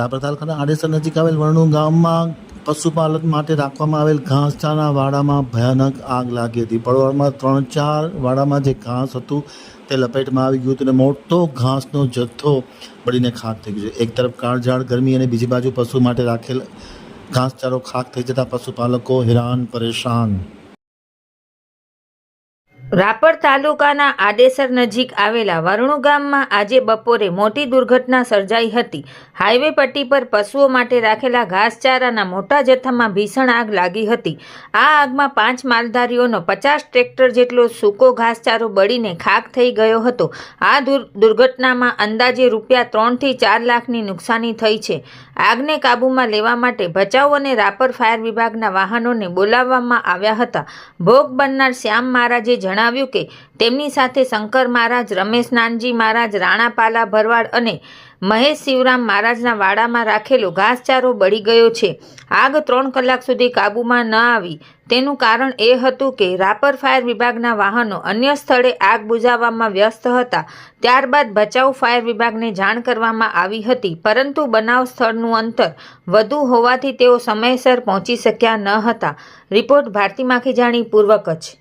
રાપર તાલુકાના આડેસર નજીક આવેલ વરણુ ગામમાં પશુપાલન માટે રાખવામાં આવેલ ઘાસચારના વાડામાં ભયાનક આગ લાગી હતી. પડવાળમાં ત્રણ ચાર વાડામાં જે ઘાસ હતું તે લપેટમાં આવી ગયું હતું અને મોટો ઘાસનો જથ્થો બળીને ખાક થઈ ગયો એક તરફ કાળઝાળ, ગરમી અને બીજી બાજુ પશુ માટે રાખેલ ઘાસચારો ખાક થઈ જતા પશુપાલકો હેરાન પરેશાન રાપર તાલુકાના આડેસર નજીક આવેલા વરણુ ગામમાં આજે બપોરે મોટી દુર્ઘટના સર્જાઈ હતી. હાઈવે પટ્ટી પર પશુઓ માટે રાખેલા ઘાસચારાના મોટા જથ્થામાં ભીષણ આગ લાગી હતી. આ આગમાં પાંચ માલધારીઓનો પચાસ ટ્રેક્ટર જેટલો સૂકો ઘાસચારો બળીને ખાક થઈ ગયો હતો. આ દુર, દુર્ઘટનામાં અંદાજે રૂપિયા ત્રણથી ચાર લાખની નુકસાની થઈ છે. આગને કાબૂમાં લેવા માટે ભચાઉ અને રાપર ફાયર વિભાગના વાહનોને બોલાવવામાં આવ્યા હતા. ભોગ બનનાર શ્યામ મહારાજે જણાવ્યું કે તેમની સાથે શંકર મહારાજ, રમેશ નાનજી મહારાજ, રાણાપાલા ભરવાડ અને મહેશ શિવરામ મહારાજના વાડામાં રાખેલો ઘાસચારો બળી ગયો છે. આગ ત્રણ કલાક સુધી કાબૂમાં ન આવી. તેનું કારણ એ હતું કે રાપર ફાયર વિભાગના વાહનો અન્ય સ્થળે આગ બુઝાવવામાં વ્યસ્ત હતા. ત્યારબાદ ભચાઉ ફાયર વિભાગને જાણ કરવામાં આવી હતી, પરંતુ બનાવ સ્થળનું અંતર વધુ હોવાથી તેઓ સમયસર પહોંચી શક્યા ન હતા. રિપોર્ટ ભારતી માખીજાણી પૂર્વ કચ્છ.